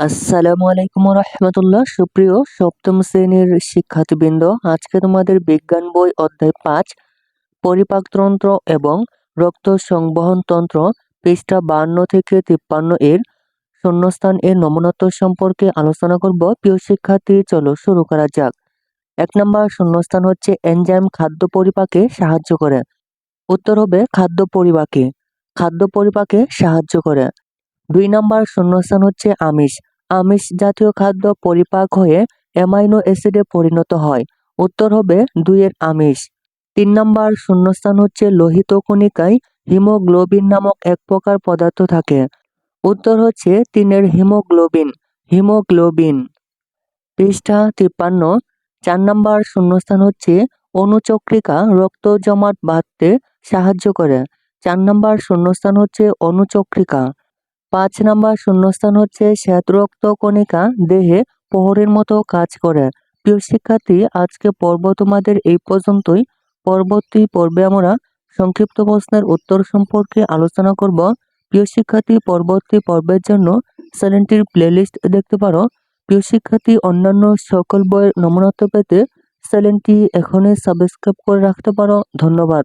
আসসালামু আলাইকুম রহমতুল্লাহ। সুপ্রিয় সপ্তম শ্রেণির শিক্ষার্থীবৃন্দ, আজকে তোমাদের বিজ্ঞান বই অধ্যায় পাঁচ পরিপাকতন্ত্র এবং রক্ত সংবহন তন্ত্র, পৃষ্ঠা বান্ন থেকে তিপ্পান্ন এর শূন্যস্থান এর নমনত্ব সম্পর্কে আলোচনা করব। প্রিয় শিক্ষার্থী, চলো শুরু করা যাক। এক নম্বর শূন্যস্থান হচ্ছে এনজাইম খাদ্য পরিপাকে সাহায্য করে। উত্তর হবে খাদ্য পরিপাকে। খাদ্য পরিপাকে সাহায্য করে। দুই নম্বর শূন্যস্থান হচ্ছে আমিষ। আমিষ জাতীয় খাদ্য পরিপাক হয়ে অ্যামাইনো অ্যাসিডে পরিণত হয়। উত্তর হবে দুইয়ের আমিষ। তিন নম্বর শূন্যস্থান হচ্ছে লোহিত কণিকায় হিমোগ্লোবিন নামক এক প্রকার পদার্থ থাকে। উত্তর হচ্ছে তিনের হিমোগ্লোবিন হিমোগ্লোবিন। পৃষ্ঠা তিপ্পান্ন। চার নম্বর শূন্যস্থান হচ্ছে অনুচক্রিকা, রক্ত জমাট বাঁধতে সাহায্য করে। চার নম্বর শূন্যস্থান হচ্ছে অনুচক্রিকা। পাঁচ নাম্বার শূন্যস্থান হচ্ছে শ্বেত রক্ত কণিকা, দেহে প্রহরের মতো কাজ করে। প্রিয় শিক্ষার্থী, আজকে পর্ব তোমাদের এই পর্যন্তই। পরবর্তী পর্বে আমরা সংক্ষিপ্ত প্রশ্নের উত্তর সম্পর্কে আলোচনা করব। প্রিয় শিক্ষার্থী, পরবর্তী পর্বের জন্য চ্যানেলটির প্লেলিস্ট দেখতে পারো। প্রিয় শিক্ষার্থী, অন্যান্য সকল বইয়ের নমনত্ব পেতে চ্যানেলটি এখনই সাবস্ক্রাইব করে রাখতে পারো। ধন্যবাদ।